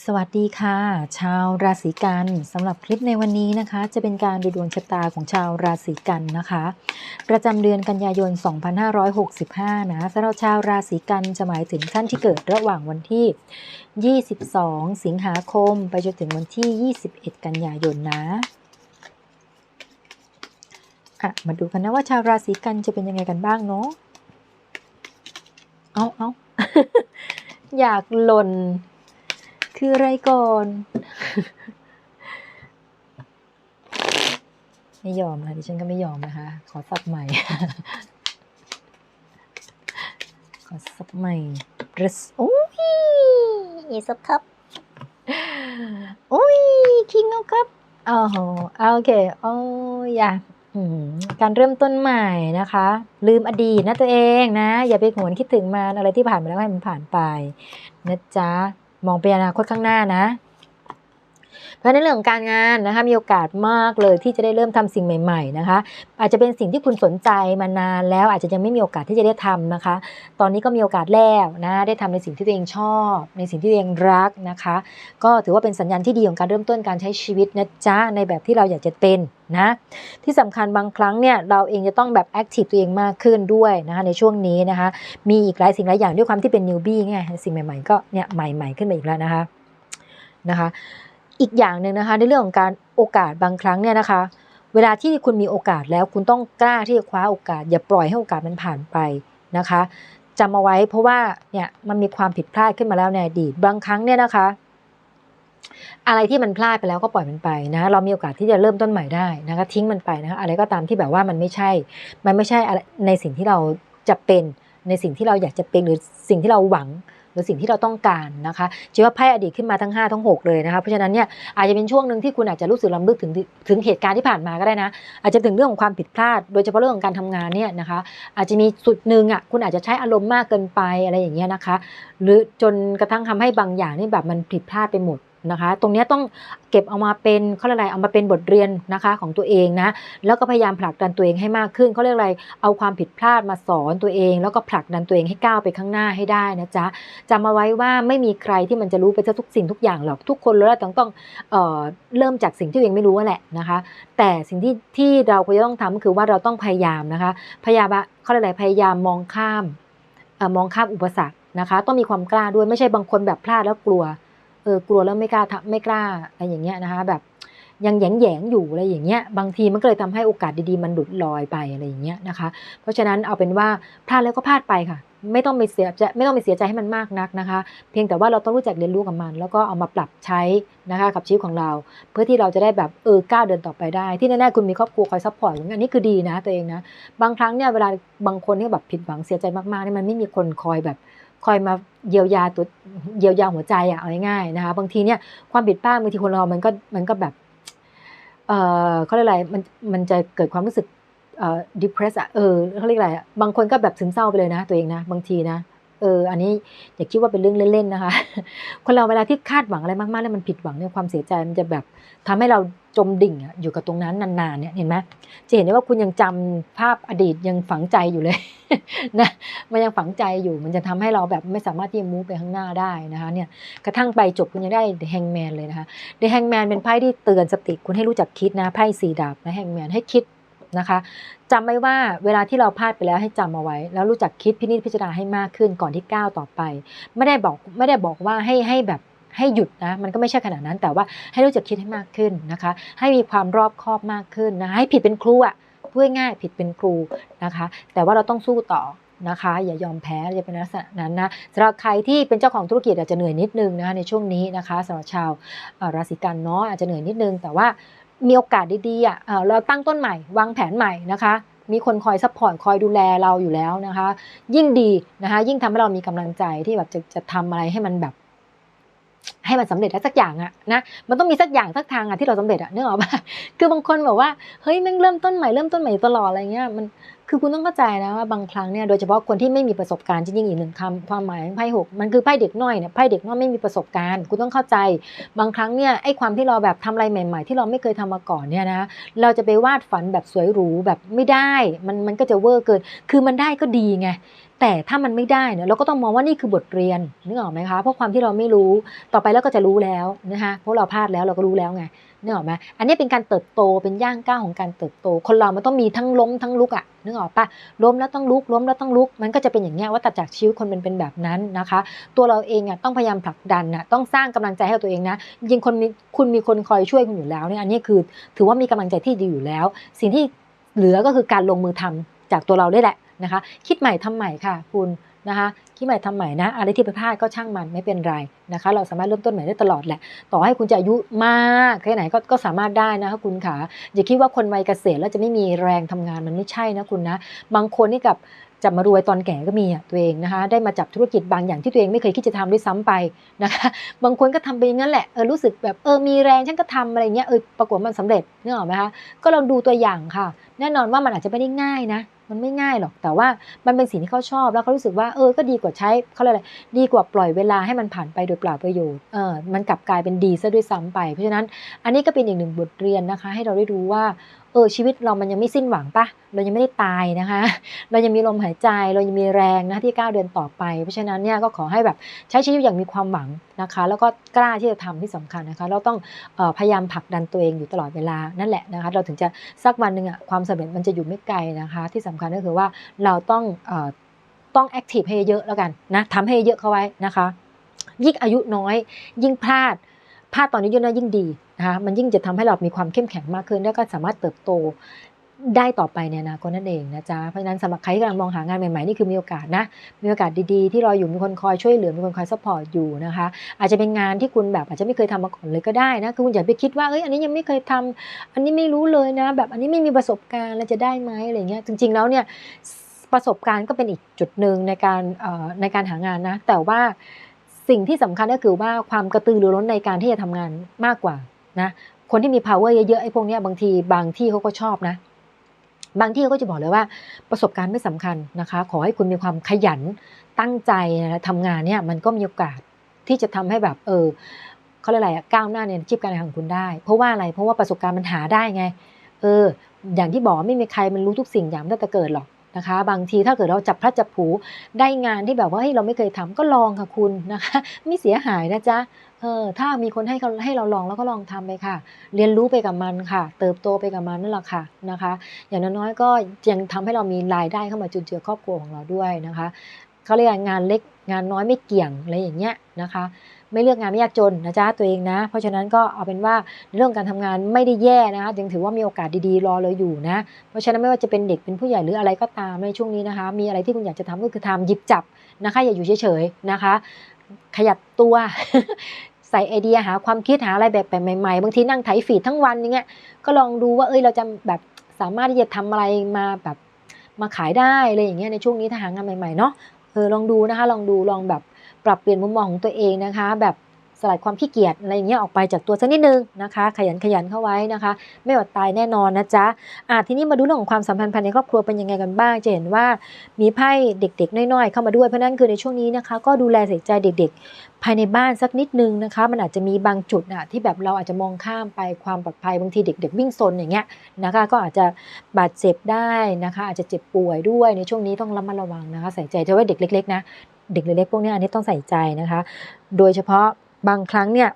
สวัสดีค่ะ ชาวราศีกันสำหรับคลิปในวันนี้นะคะ จะเป็นการดูดวงชะตาของชาวราศีกันนะคะ ประจำเดือนกันยายน 2565 นะสำหรับชาวราศีกันจะหมายถึงท่านที่เกิดระหว่างวันที่ 22 สิงหาคม ไปจนถึงวันที่ 21 กันยายนนะอะมาดูกันนะว่าชาวราศีกันจะเป็นยังไงกันบ้างเนาะเอาเอาอยากหล่น คืออะไรก่อน ไม่ยอมนะดิฉันก็ไม่ยอมนะคะ ขอสับใหม่ ขอสับใหม่เรสโอ้ยสับครับโอ้ยคิงเอาครับอ๋อโอเคโอ้ยอย่าการเริ่มต้นใหม่นะคะ ลืมอดีตนะตัวเองนะ อย่าไปหวนคิดถึงมันอะไรที่ผ่านมาแล้วให้มันผ่านไปนะจ๊ะ มองไปอนาคตข้างหน้านะ เพราะในเรื่องของการงานนะคะมีโอกาสมากเลยที่จะได้เริ่มทำสิ่งใหม่ๆนะคะ อาจจะเป็นสิ่งที่คุณสนใจมานานแล้วอาจจะยังไม่มีโอกาสที่จะได้ทำนะคะ ตอนนี้ก็มีโอกาสแล้วนะได้ทำในสิ่งที่ตัวเองชอบ ในสิ่งที่ตัวเองรักนะคะ ก็ถือว่าเป็นสัญญาณที่ดีของการเริ่มต้นการใช้ชีวิตนะจ๊ะในแบบที่เราอยากจะเป็นนะที่สำคัญบางครั้งเนี่ยเราเองจะต้องแบบแอคทีฟตัวเองมากขึ้นด้วยนะคะในช่วงนี้นะคะ มีอีกหลายสิ่งหลายอย่างด้วยความที่เป็นนิวบี้ไงสิ่งใหม่ๆก็เนี่ยใหม่ ๆขึ้นมาอีกแล้วนะคะนะคะ อีกอย่างหนึ่งนะคะในเรื่องของการโอกาสบางครั้งเนี่ยนะคะ เวลาที่คุณมีโอกาสแล้วคุณต้องกล้าที่จะคว้าโอกาส อย่าปล่อยให้โอกาสมันผ่านไปนะคะจำเอาไว้เพราะว่าเนี่ยมันมีความผิดพลาดขึ้นมาแล้วในอดีตบางครั้งเนี่ยนะคะ อะไรที่มันพลาดไปแล้วก็ปล่อยมันไปนะเรามีโอกาสที่จะเริ่มต้นใหม่ได้นะคะทิ้งมันไปนะคะอะไรก็ตามที่แบบว่ามันไม่ใช่ มันไม่ใช่ในสิ่งที่เราจะเป็นในสิ่งที่เราอยากจะเป็นหรือสิ่งที่เราหวัง หรือสิ่งที่เราต้องการนะคะจะว่าไพ่อดีตขึ้นมาทั้ง 5 ทั้ง 6 เลยนะคะเพราะฉะนั้นเนี่ยอาจจะเป็นช่วงหนึ่งที่คุณอาจจะรู้สึกลำลึกถึงถึงเหตุการณ์ที่ผ่านมาก็ได้นะ อาจจะถึงเรื่องของความผิดพลาด โดยเฉพาะเรื่องของการทำงานเนี่ยนะคะ อาจจะมีสุดหนึ่งอะคุณอาจจะใช้อารมณ์มากเกินไปอะไรอย่างเงี้ยนะคะ หรือจนกระทั่งทำให้บางอย่างนี่แบบมันผิดพลาดไปหมด นะคะ ตรงนี้ต้องเก็บเอามาเป็นเขาเรียกอะไรเอามาเป็นบทเรียนนะคะของตัวเองนะ แล้วก็พยายามผลักดันตัวเองให้มากขึ้นเขาเรียกอะไรเอาความผิดพลาดมาสอนตัวเอง แล้วก็ผลักดันตัวเองให้ก้าวไปข้างหน้าให้ได้นะจ๊ะจำเอาไว้ว่าไม่มีใครที่มันจะรู้ไปซะทุกสิ่งทุกอย่างหรอกทุกคนแล้วต้องต้องเอ่อเริ่มจากสิ่งที่ตัวเองไม่รู้แหละนะคะ แต่สิ่งที่ที่เราควรจะต้องทำก็คือว่าเราต้องพยายามนะคะ พยายามเขาเรียกอะไรพยายามมองข้ามออมองข้ามอุปสรรคนะคะ ต้องมีความกล้าด้วยไม่ใช่บางคนแบบพลาดแล้วกลัว เออกลัวแล้วไม่กล้าทำไม่กล้าอะไรอย่างเงี้ยนะคะ แบบยังแยงแยงอยู่อะไรอย่างเงี้ยบางทีมันก็เลยทำให้โอกาสดีๆ มันหลุดลอยไปอะไรอย่างเงี้ยนะคะ เพราะฉะนั้นเอาเป็นว่าพลาดแล้วก็พลาดไปค่ะ ไม่ต้องไปเสียใจไม่ต้องไปเสียใจให้มันมากนักนะคะ เพียงแต่ว่าเราต้องรู้จักเรียนรู้กับมัน แล้วก็เอามาปรับใช้นะคะกับชีวิตของเรา เพื่อที่เราจะได้แบบเออก้าวเดินต่อไปได้ ที่แน่ๆคุณมีครอบครัวคอยซัพพอร์ตอันนี้คือดีนะตัวเองนะบางครั้งเนี่ยเวลาบางคนที่แบบผิดหวังเสียใจมากๆเนี่ยมันไม่มีคนคอยแบบ คอยมาเยียวยาตัวเยียวยาหัวใจอะเอาง่ายๆนะคะบางทีเนี่ยความผิดพลาดบางทีคนเรามันก็มันก็แบบเออเขาเรียกอะไรมันมันจะเกิดความรู้สึกเอ่อ depress อะเออเขาเรียกอะไรอะบางคนก็แบบซึมเศร้าไปเลยนะ ตัวเองนะ บางทีนะ เออ อันนี้อย่าคิดว่าเป็นเรื่องเล่นๆนะคะ คนเราเวลาที่คาดหวังอะไรมากๆ แล้วมันผิดหวังเนี่ยความเสียใจมันจะแบบทำให้เราจมดิ่งอะอยู่กับตรงนั้นนานๆเนี่ยเห็นไหมจะเห็นได้ว่าคุณยังจำภาพอดีตยังฝังใจอยู่เลยนะมันยังฝังใจอยู่มันจะทำให้เราแบบไม่สามารถที่จะมูฟไปข้างหน้าได้นะคะเนี่ยกระทั่งไปจบคุณยังได้ The Hangman เลยนะคะ The Hangman เป็นไพ่ที่เตือนสติคุณให้รู้จักคิดนะไพ่สีดาบนะ Hangman ให้คิด นะคะจำไว้ว่าเวลาที่เราพลาดไปแล้วให้จำเอาไว้ แล้วรู้จักคิดพินิจพิจารณาให้มากขึ้นก่อนที่ก้าวต่อไป ไม่ได้บอกไม่ได้บอกว่าให้ให้แบบให้หยุดนะมันก็ไม่ใช่ขนาดนั้น แต่ว่าให้รู้จักคิดให้มากขึ้นนะคะ ให้มีความรอบคอบมากขึ้นนะให้ผิดเป็นครูอะพูดง่ายผิดเป็นครูนะคะ แต่ว่าเราต้องสู้ต่อนะคะ อย่ายอมแพ้จะเป็นลักษณะนั้นนะสำหรับใครที่เป็นเจ้าของธุรกิจอาจจะเหนื่อยนิดนึงนะคะในช่วงนี้นะคะสำหรับชาวราศีกันเนาะอาจจะเหนื่อยนิดนึง แต่ว่า มีโอกาสดีๆอะเอ่อเราตั้งต้นใหม่ วางแผนใหม่นะคะ มีคนคอยซัพพอร์ตคอยดูแลเราอยู่แล้วนะคะ ยิ่งดีนะคะ ยิ่งทำให้เรามีกำลังใจที่แบบจะจะทำอะไรให้มันแบบ ให้มันสำเร็จได้สักอย่างอะนะมันต้องมีสักอย่างสักทางอะที่เราสำเร็จอะนึกออกปะคือบางคนบอกว่าเฮ้ยแม่งเริ่มต้นใหม่เริ่มต้นใหม่ตลอดอะไรเงี้ยมัน คือคุณต้องเข้าใจนะว่าบางครั้งเนี่ยโดยเฉพาะคนที่ไม่มีประสบการณ์จริงๆอีกหนึ่งคำความหมายของไพ่หกมันคือไพ่เด็กน้อยเนี่ยไพ่เด็กน้อยไม่มีประสบการณ์ คุณต้องเข้าใจ บางครั้งเนี่ยไอ้ความที่เราแบบทำอะไรใหม่ ๆ ที่เราไม่เคยทำมาก่อนเนี่ยนะเราจะไปวาดฝันแบบสวยหรูแบบไม่ได้มันมันก็จะเวอร์เกิน คือมันได้ก็ดีไง แต่ถ้ามันไม่ได้เนี่ยเราก็ต้องมองว่านี่คือบทเรียนนึกออกไหมคะเพราะความที่เราไม่รู้ต่อไปแล้วก็จะรู้แล้วนะคะเพราะเราพลาดแล้วเราก็รู้แล้วไงนึกออกไหมอันนี้เป็นการเติบโตเป็นย่างก้าวของการเติบโต คนเรามันต้องมีทั้งล้มทั้งลุกอะนึกออกปะล้มแล้วต้องลุกล้มแล้วต้องลุก มันก็จะเป็นอย่างเงี้ยว่าตัดจากชีวิตคนมันเป็นแบบนั้นนะคะ ตัวเราเองอะต้องพยายามผลักดันนะต้องสร้างกำลังใจให้ตัวเองนะยิ่งคนมีคุณมีคนคอยช่วยคุณอยู่แล้วเนี่ยอันนี้คือถือว่ามีกำลังใจที่ดีอยู่แล้ว สิ่งที่เหลือก็คือการลงมือทำจากตัวเราได้แหละนะคะ คิดใหม่ทำใหม่ค่ะคุณนะคะคิดใหม่ทำใหม่นะ อะไรที่ไปพลาดก็ช่างมันไม่เป็นไรนะคะ เราสามารถเริ่มต้นใหม่ได้ตลอดแหละ ต่อให้คุณจะอายุมากแค่ไหนก็ก็สามารถได้นะคะคุณขาอย่าคิดว่าคนวัยเกษียณแล้วจะไม่มีแรงทำงานมันไม่ใช่นะคุณนะ บางคนนี่กับจะมารวยตอนแก่ก็มีอะตัวเองนะคะ ได้มาจับธุรกิจบางอย่างที่ตัวเองไม่เคยคิดจะทำด้วยซ้ำไปนะคะ บางคนก็ทำไปอย่างนั้นแหละเออรู้สึกแบบเออมีแรงฉันก็ทำอะไรเงี้ยเออปรากฏมันสำเร็จนึกออกไหมคะก็ลองดูตัวอย่างค่ะ แน่นอนว่ามันอาจจะไม่ได้ง่ายนะ มันไม่ง่ายหรอก แต่ว่ามันเป็นสิ่งที่เขาชอบ แล้วเขารู้สึกว่าเออ ก็ดีกว่าใช้เขาเรียกอะไร ดีกว่าปล่อยเวลาให้มันผ่านไปโดยเปล่าประโยชน์ เออ มันกลับกลายเป็นดีซะด้วยซ้ำไป เพราะฉะนั้นอันนี้ก็เป็นอีกหนึ่งบทเรียนนะคะ ให้เราได้รู้ว่า เออชีวิตเรามันยังไม่สิ้นหวังปะเรายังไม่ได้ตายนะคะ เรายังมีลมหายใจ เรายังมีแรงนะที่ก้าวเดินต่อไป เพราะฉะนั้นเนี่ยก็ขอให้แบบใช้ชีวิตอย่างมีความหวังนะคะ แล้วก็กล้าที่จะทำที่สำคัญนะคะ เราต้องออพยายามผลักดันตัวเองอยู่ตลอดเวลานั่นแหละนะคะ เราถึงจะสักวันหนึ่งอะความสำเร็จมันจะอยู่ไม่ไกลนะคะ ที่สำคัญก็คือว่าเราต้องออต้องแอคทีฟให้เยอะแล้วกันนะทำให้เยอะเข้าไว้นะคะ ยิ่งอายุน้อย ยิ่งพลาดพลาดตอนนี้เยอะนะยิ่งดี นะคะมันยิ่งจะทำให้เรามีความเข้มแข็งมากขึ้น แล้วก็สามารถเติบโตได้ต่อไปในอนาคตนั่นเองนะจ๊ะ เพราะฉะนั้นสำหรับใครที่กำลังมองหางานใหม่ๆนี่คือมีโอกาสนะ มีโอกาสดีๆ ที่รออยู่มีคนคอยช่วยเหลือมีคนคอยซัพพอร์ตอยู่นะคะ อาจจะเป็นงานที่คุณแบบอาจจะไม่เคยทำมาก่อนเลยก็ได้นะคือคุณอย่าไปคิดว่าเอ้ยอันนี้ยังไม่เคยทำอันนี้ไม่รู้เลยนะ แบบอันนี้ไม่มีประสบการณ์แล้วจะได้ไหมอะไรเงี้ยจริง ๆแล้วเนี่ยประสบการณ์ก็เป็นอีกจุดหนึ่งในการในการหางานนะ แต่ว่าสิ่งที่สำคัญก็คือว่าความกระตือรือร้นในการที่จะทำงานมากกว่า นะคนที่มี power เยอะๆไอ้พวกเนี้ยบางทีบางที่เขาก็ชอบนะ บางที่เขาก็จะบอกเลยว่าประสบการณ์ไม่สำคัญนะคะ ขอให้คุณมีความขยันตั้งใจนะทำงานเนี่ยมันก็มีโอกาสที่จะทำให้แบบเออเขาเรียกอะไรอะก้าวหน้าในอาชีพการงานของคุณได้ เพราะว่าอะไรเพราะว่าประสบการณ์มันหาได้ไง เออ อย่างที่บอกไม่มีใครมันรู้ทุกสิ่งอย่างตั้งแต่เกิดหรอก นะคะ บางทีถ้าเกิดเราจับพลัดจับผูได้งานที่แบบว่าเฮ้ยเราไม่เคยทำก็ลองค่ะคุณนะคะ ไม่เสียหายนะจ๊ะเออถ้ามีคนให้เขาให้เราลองแล้วก็ลองทำไปค่ะ เรียนรู้ไปกับมันค่ะ เติบโตไปกับมันนั่นแหละค่ะนะคะ อย่างน้อยๆก็ยังทำให้เรามีรายได้เข้ามาจุนเจือครอบครัวของเราด้วยนะคะ เขาเรียกงานเล็กงานน้อยไม่เกี่ยงอะไรอย่างเงี้ยนะคะ ไม่เลือกงานไม่ยากจนนะจ๊ะตัวเองนะ เพราะฉะนั้นก็เอาเป็นว่าเรื่องการทำงานไม่ได้แย่นะคะยังถือว่ามีโอกาสดีๆรอเราอยู่นะ เพราะฉะนั้นไม่ว่าจะเป็นเด็กเป็นผู้ใหญ่หรืออะไรก็ตามในช่วงนี้นะคะ มีอะไรที่คุณอยากจะทำก็คือทำหยิบจับนะคะ อย่าอยู่เฉยๆนะคะ ขยับตัวใส่ไอเดียหาความคิดหาอะไรแบบใหม่ๆบางทีนั่งไถฟีดทั้งวันอย่างเงี้ยก็ลองดูว่าเอ้ยเราจะแบบสามารถที่จะทำอะไรมาแบบมาขายได้อะไรอย่างเงี้ยในช่วงนี้ถ้าหางานใหม่ๆเนาะ เออลองดูนะคะ ลองดูลองแบบปรับเปลี่ยนมุมมองของตัวเองนะคะ แบบ สลัดความขี้เกียจอะไรอย่างเงี้ยออกไปจากตัวสักนิดนึงนะคะ ขยันขยันเข้าไว้นะคะ ไม่อดตายแน่นอนนะจ๊ะอะทีนี้มาดูเรื่องของความสัมพันธ์ภายในครอบครัวเป็นยังไงกันบ้างจะเห็นว่ามีไพ่เด็กๆน้อยๆเข้ามาด้วยเพราะนั้นคือในช่วงนี้นะคะ ก็ดูแลใส่ใจเด็ก ๆ ภายในบ้านสักนิดนึงนะคะ มันอาจจะมีบางจุดอะที่แบบเราอาจจะมองข้ามไปความปลอดภัยบางทีเด็ก ๆ วิ่งซนอย่างเงี้ยนะคะ ก็อาจจะบาดเจ็บได้นะคะ อาจจะเจ็บป่วยด้วยในช่วงนี้ต้องระมัดระวังนะคะ ใส่ใจแต่ว่าเด็กเล็กๆนะเด็กเล็กๆพวกนี้อันนี้ต้องใส่ใจนะคะ โดยเฉพาะ บางครั้งเนี่ย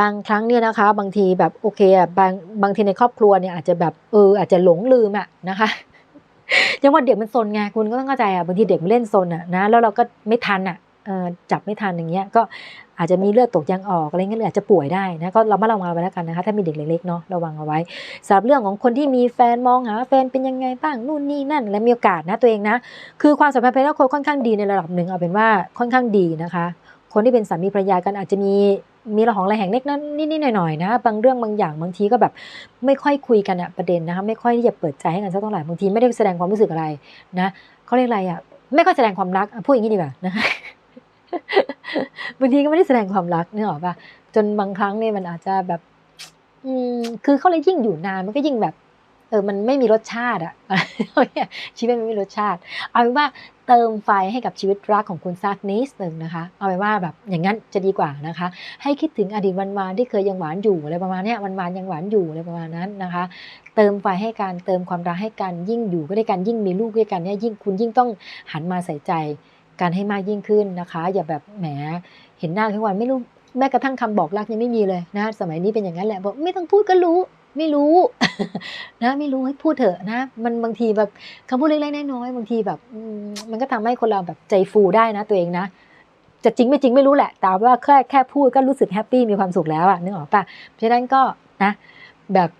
บางครั้งเนี่ยนะคะ บางทีแบบโอเคอะบางบางทีในครอบครัวเนี่ยอาจจะแบบเอออาจจะหลงลืมอะนะคะยังว่าเด็กมันซนไงคุณก็ต้องเข้าใจอะบางทีเด็กมันเล่นซนอะนะแล้วเราก็ไม่ทันอะจับไม่ทันอย่างเงี้ยก็อาจจะมีเลือดตกยางออกอะไรเงี้ยหรืออาจจะป่วยได้นะก็เรามาระวังเอาไว้แล้วกันนะคะถ้ามีเด็กเล็กๆเนาะระวังเอาไว้สำหรับเรื่องของคนที่มีแฟนมองหาแฟนเป็นยังไงบ้างนู่นนี่นั่น และมีโอกาสนะตัวเองนะ คือความสัมพันธ์ภายในครอบครัวค่อนข้างดีในระดับหนึ่งเอาเป็นว่าค่อนข้างดีนะคะ คนที่เป็นสามีภรรยากันอาจจะมีมีระหองระแหงเล็กนั้นนิดๆหน่อยๆนะ บางเรื่องบางอย่างบางทีก็แบบไม่ค่อยคุยกันอะประเด็นนะคะไม่ค่อยที่จะเปิดใจให้กันสักเท่าไหร่บางทีไม่ได้แสดงความรู้สึกอะไรนะเขาเรียกอะไรอะไม่ค่อยแสดงความรักพูดอย่างนี้ดีกว่านะคะบางทีก็ไม่ได้แสดงความรักนึกออปะจนบางครั้งเนี่ยมันอาจจะแบบ อืมคือเขาเลยยิ่งอยู่นานมันก็ยิ่งแบบ ออมันไม่มีรสชาติอะชีวิตมันไม่มีรสชาติ เอาเป็นว่าเติมไฟให้กับชีวิตรักของคุณสักนิดหนึ่งนะคะ เอาเป็นว่าแบบอย่างนั้นจะดีกว่านะคะ ให้คิดถึงอดีตวันวานๆที่เคยยังหวานอยู่อะไรประมาณนี้วันวานๆยังหวานอยู่อะไรประมาณนั้นนะคะ เติมไฟให้การเติมความรักให้กันยิ่งอยู่ก็ได้กันยิ่งมีลูกด้วยกันเนี่ยยิ่งคุณยิ่งต้องหันมาใส่ใจกันให้มากยิ่งขึ้นนะคะ อย่าแบบแหมเห็นหน้าทุกวันไม่รู้แม้กระทั่งคำบอกรักยังไม่มีเลยนะสมัยนี้เป็นอย่างนั้นแหละบอกไม่ต้องพูดก็รู้ ไม่รู้ นะ ไม่รู้ให้พูดเถอะนะ มันบางทีแบบคำพูดเล็กๆน้อยๆบางทีแบบมันก็ทำให้คนเราแบบใจฟูได้นะตัวเองนะจะจริงไม่จริงไม่รู้แหละ แต่ว่าแค่แค่พูดก็รู้สึกแฮปปี้มีความสุขแล้วอะนึกออกปะเพราะฉะนั้นก็นะแบบ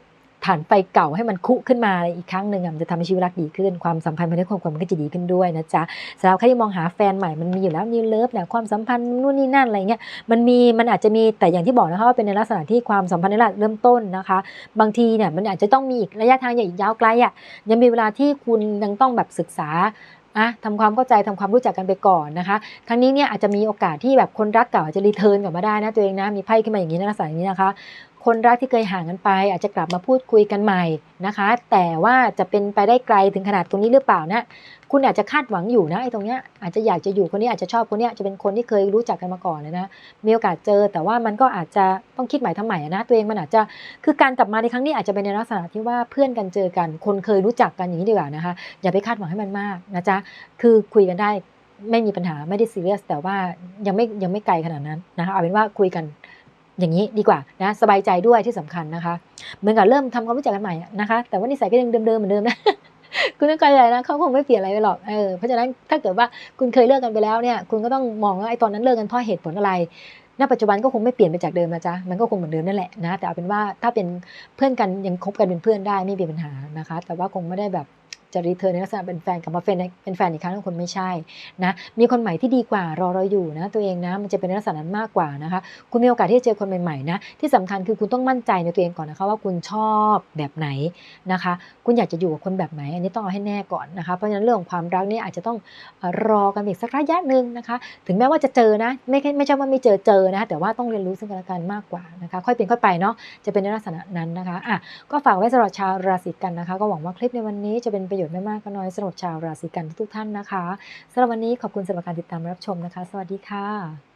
ฐานไฟเก่าให้มันคุขึ้นมาอีกครั้งหนึ่งอะมันจะทำให้ชีวิตรักดีขึ้น ความสัมพันธ์ภายในครอบครัวมันก็จะดีขึ้นด้วยนะจ๊ะสำหรับใครที่มองหาแฟนใหม่มันมีอยู่แล้วนิวเลิฟเนี่ยความสัมพันธ์นู่นนี่นั่นอะไรเงี้ยมันมีมันอาจจะมีแต่อย่างที่บอกนะคะว่าเป็นในลักษณะที่ความสัมพันธ์ในระดับเริ่มต้นนะคะ บางทีเนี่ยมันอาจจะต้องมีอีกระยะทางอย่างอีกยาวไกลอะยังมีเวลาที่คุณยังต้องแบบศึกษาอะทำความเข้าใจทำความรู้จักกันไปก่อนนะคะ ทั้งนี้เนี่ยอาจจะมีโอกาสที่แบบคนรักเก่าจะรีเทิร์นกลับมาได้นะตัวเองนะ มีไพ่ขึ้นมาอย่างนี้นะลักษณะนี้นะคะ คนรักที่เคยห่างกันไป อาจจะกลับมาพูดคุยกันใหม่นะคะ แต่ว่าจะเป็นไปได้ไกลถึงขนาดตรงนี้หรือเปล่านะ คุณอาจจะคาดหวังอยู่นะไอ้ตรงเนี้ยอาจจะอยากจะอยู่คนนี้อาจจะชอบคนเนี้ยจะเป็นคนที่เคยรู้จักกันมาก่อนเลยนะมีโอกาสเจอ แต่ว่ามันก็อาจจะต้องคิดใหม่ทำใหม่อนะตัวเองมันอาจจะคือการกลับมาในครั้งนี้อาจจะเป็นในลักษณะที่ว่าเพื่อนกันเจอกัน คนเคยรู้จักกันอย่างนี้ดีกว่านะคะ อย่าไปคาดหวังให้มันมากนะจ๊ะคือคุยกันได้ไม่มีปัญหาไม่ได้ซีเรียสแต่ว่ายังไม่ยังไม่ไกลขนาดนั้นนะคะเอาเป็นว่าคุยกัน อย่างนี้ดีกว่านะสบายใจด้วยที่สำคัญนะคะ เหมือนกับเริ่มทำความรู้จักกันใหม่นะคะ แต่ว่านิสัยก็ยังเดิมๆเหมือนเดิมนะคุณต้องเข้าใจนะเขาคงไม่เปลี่ยนอะไรไปหรอกเออเพราะฉะนั้นถ้าเกิดว่าคุณเคยเลิกกันไปแล้วเนี่ยคุณก็ต้องมองว่าไอ้ตอนนั้นเลิกกันเพราะเหตุผลอะไรณปัจจุบันก็คงไม่เปลี่ยนไปจากเดิมนะจ๊ะ มันก็คงเหมือนเดิมนั่นแหละนะ แต่เอาเป็นว่าถ้าเป็นเพื่อนกันยังคบกันเป็นเพื่อนได้ไม่มีปัญหานะคะ แต่ว่าคงไม่ได้แบบ จะรีเทิร์นในลักษณะเป็นแฟนกลับมาเป็นเป็นแฟนอีกครั้งคงไม่ใช่นะมีคนใหม่ที่ดีกว่ารอเราอยู่นะ ตัวเองนะมันจะเป็นลักษณะนั้นมากกว่านะคะ คุณมีโอกาสที่จะเจอคนใหม่ๆนะที่สำคัญคือคุณต้องมั่นใจในตัวเองก่อนนะคะ ว่าคุณชอบแบบไหนนะคะ คุณอยากจะอยู่กับคนแบบไหน อันนี้ต้องเอาให้แน่ก่อนนะคะเพราะฉะนั้นเรื่องของความรักนี่อาจจะต้องรอกันอีกสักระยะหนึ่งนะคะ ถึงแม้ว่าจะเจอนะ ไม่ใช่ไม่ใช่ว่าไม่เจอเจอนะแต่ว่าต้องเรียนรู้ซึ่งกันและกันมากกว่านะคะ ค่อยเป็นค่อยไปเนาะจะเป็นในลักษณะนั้นนะคะอะก็ฝากไว้สำหรับชาวราศีกันนะคะ ก็หวังว่าคลิปในวันนี้จะเป็นประโยชน์ไม่มากก็น้อยสำหรับชาวราศีกันทุกท่านนะคะสำหรับวันนี้ขอบคุณสำหรับการติดตามรับชมนะคะ สวัสดีค่ะ